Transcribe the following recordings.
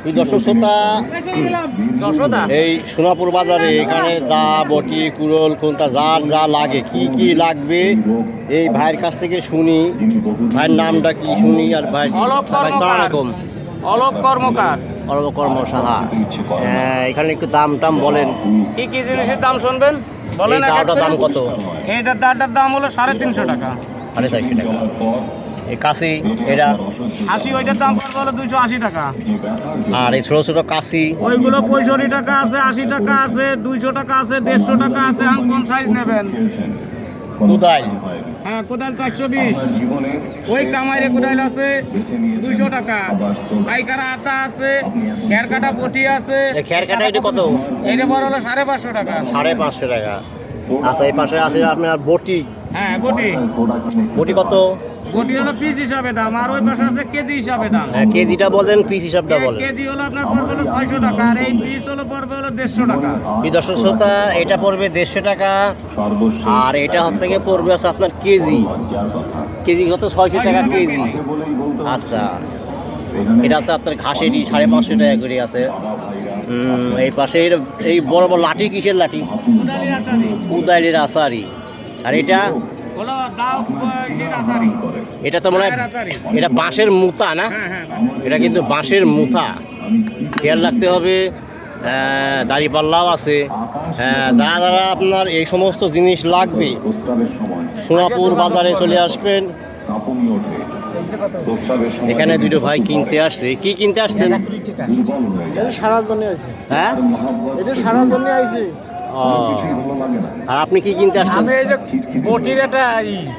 এই দর্শক শ্রোতা এই সোনাপুর বাজারে এখানে দা বটি কুড়োল কোনটা যার যা লাগে কি কি লাগবে এই ভাইয়ের কাছ থেকে শুনি। ভাইয়ের নামটা কি শুনি আর ভাই অলোক ভাই সালাম কর্মকার। আলাইকুম। অলোক কর্মকার। কর্ম সাহা হ্যাঁ, এখানে একটু দাম টাম বলেন। কি কি জিনিসের দাম শুনবেন? বলেন করে। দাম কত? এইটার দাঁড়টার দাম হলো সাড়ে তিনশো টাকা। সাড়ে চারশো টাকা। কাশি এটা। আশি ওইটার দাম পড়বে হলো দুইশো আশি টাকা। আর এই ছোটো ছোটো কাশি। ওইগুলো পঁয়ষট্টি টাকা আছে আশি টাকা আছে দুইশো টাকা আছে দেড়শো টাকা আছে আর কোন সাইজ নেবেন? কুদাই হ্যাঁ কোদাল চারশো বিশ। ওই কামাইরে কোদাল আছে দুইশো টাকা। সাইকারা আতা আছে খের কাটা পটি আছে। খের কাটা এটা কত? এইটা বড় হলো সাড়ে পাঁচশো টাকা। সাড়ে পাঁচশো টাকা। আচ্ছা এই পাশে আছে আপনার বটি। হ্যাঁ বটি বটি কত? বটি হলো পিস হিসাবে দাম আর ওই পাশে আছে কেজি হিসাবে দাম। হ্যাঁ, কেজিটা বলেন পিস হিসাবটা বলেন। কেজি হলো আপনার পড়বে হলো ছয়শো টাকা আর এই পিস হলো পড়বে হলো দেড়শো টাকা। এই দর্শক শ্রোতা এটা পড়বে দেড়শো টাকা আর এটা হচ্ছে থেকে পড়বে হচ্ছে আপনার কেজি। কেজি কত? ছয়শো টাকা কেজি। আচ্ছা। এটা আছে আপনার ঘাসেরই সাড়ে পাঁচশো টাকা করে আছে। এই পাশে এই বড় বড় লাঠি কিসের লাঠি? কোদালির আচারি। আর এটা এটা তো মনে হয় এটা বাঁশের মুতা না? হ্যাঁ হ্যাঁ এটা কিন্তু বাঁশের মুথা খেয়াল রাখতে হবে দাড়িপাল্লাও আছে। যারা যারা আপনার এই সমস্ত জিনিস লাগবে সোনাপুর বাজারে চলে আসবেন। এখানে দুটো ভাই কিনতে আসছে। কি কিনতে আসছেন? এটা সারার জন্য আছে হ্যাঁ? এটা সারার জন্য আইছি ও আর আপনি কি কিনতে আসছেন? আমি এই যে বটির একটা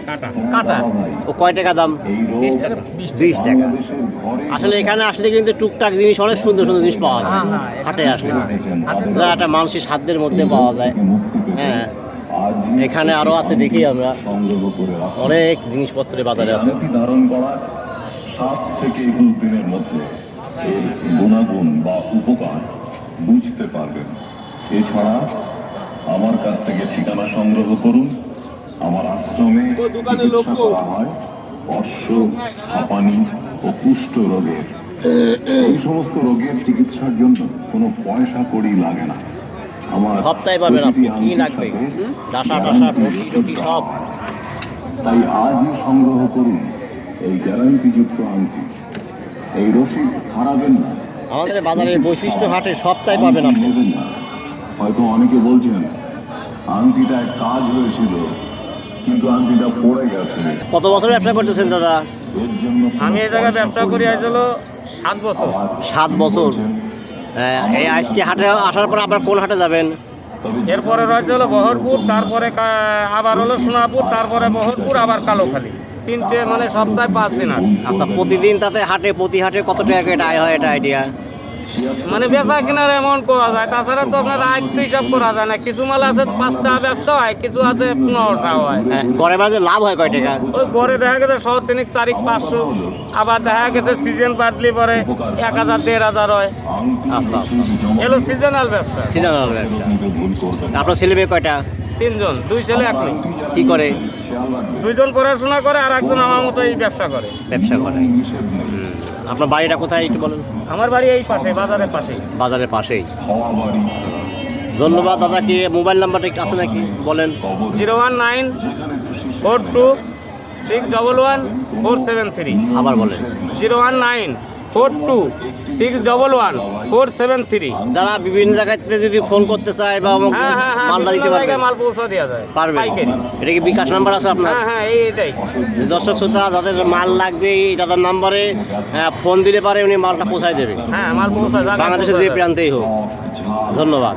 কাটা। কাটা। ও কয় টাকা দাম? বিশ টাকা আসলে এখানে আসলে কিন্তু টুকটাক জিনিস অনেক সুন্দর সুন্দর জিনিস পাওয়া যায়। হ্যাঁ, হ্যাঁ, হাটে আসলে। যা একটা মানুষের সাধ্যের মধ্যে পাওয়া যায়। হ্যাঁ। এখানে আরও আছে দেখি আমরা। অনেক জিনিসপত্রের বাজারে আছে। সাত থেকে একুশ দিনের মধ্যে এর গুণাগুণ বা উপকার বুঝতে পারবেন। এছাড়া আমার কাছ থেকে ঠিকানা সংগ্রহ করুন। আমার আশ্রমে করা হয়। অশ্ব হাঁপানি ও কুষ্ঠ রোগের। এই সমস্ত রোগের চিকিৎসার জন্য কোনো পয়সা কড়ি লাগে না। আমার সপ্তাহে পাবেন আপনি। কি লাগবে? ডাসা টাসা রুটি টুটি সব। তাই আজই সংগ্রহ করুন। এই গ্যারান্টিযুক্ত আংটি এই রসিদ হারাবেন না। আমাদের বাজারের বৈশিষ্ট্য হাটে সপ্তাহে পাবেন আপনি। হয়তো অনেকে বলছেন আংটিটায় কাজ হয়েছিল কিন্তু আংটিটা পড়ে গেছে। কত বছর ব্যবসা করতেছেন দাদা? আমি এই জায়গায় ব্যবসা করি আজ হলো সাত বছর। সাত বছর? হ্যাঁ, এই আজকে হাটে আসার পর আবার কোন হাটে যাবেন? এরপরে রয়েছে হলো বহরপুর তারপরে আবার হলো সোনাপুর তারপরে বহরপুর আবার কালোখালী। তিনটে মানে সপ্তাহে পাঁচ দিন আর আচ্ছা প্রতিদিন তাতে হাটে প্রতি হাটে কত টাকা করে আয় হয় এটা আইডিয়া মানে বেচা কেনার এমন করা যায়। তাছাড়া তো আপনার আয় তো হিসাব করা যায় না। কিছু মাল আছে পাঁচটা ব্যবসা হয় কিছু আছে পনেরোটা হয়। হ্যাঁ গড়ে বাজে লাভ হয় কয় টাকা? ওই গড়ে দেখা গেছে শহ তিনিক চারিক পাঁচশো। আবার দেখা গেছে সিজন পাতলি পরে এক হাজার দেড় হাজার হয়। আচ্ছা আচ্ছা। এলো সিজনাল ব্যবসা। সিজনাল ব্যবসা। আপনার ছেলে মেয়ে কয়টা? তিনজন দুই ছেলে এক মেয়ে। কি করে? দুইজন পড়াশোনা করে আর একজন আমার মতো এই ব্যবসা করে। ব্যবসা করে। আপনার বাড়িটা কোথায় একটু বলেন? আমার বাড়ি এই পাশে বাজারের পাশে বাজারের পাশেই। ধন্যবাদ দাদা দাদাকে মোবাইল নাম্বারটা একটু আছে নাকি? বলেন। Zero one nine four two six double one four seven three. আবার বলেন। Zero one nine four two six double one four seven three. যারা বিভিন্ন জায়গাতে যদি ফোন করতে চায় বা আমাকে হ্যাঁ হ্যাঁ হ্যাঁ মালটা দিতে পারবে। মাল পৌঁছে দেওয়া যায়। পারবে। এটা কি বিকাশ নাম্বার আছে আপনার? হ্যাঁ হ্যাঁ এই এটাই। দর্শক শ্রোতা যাদের মাল লাগবে এই দাদার নাম্বারে ফোন দিলে পারে উনি মালটা পৌঁছায় দেবে। হ্যাঁ মাল পৌঁছা যায় বাংলাদেশের যে প্রান্তেই হোক। ধন্যবাদ।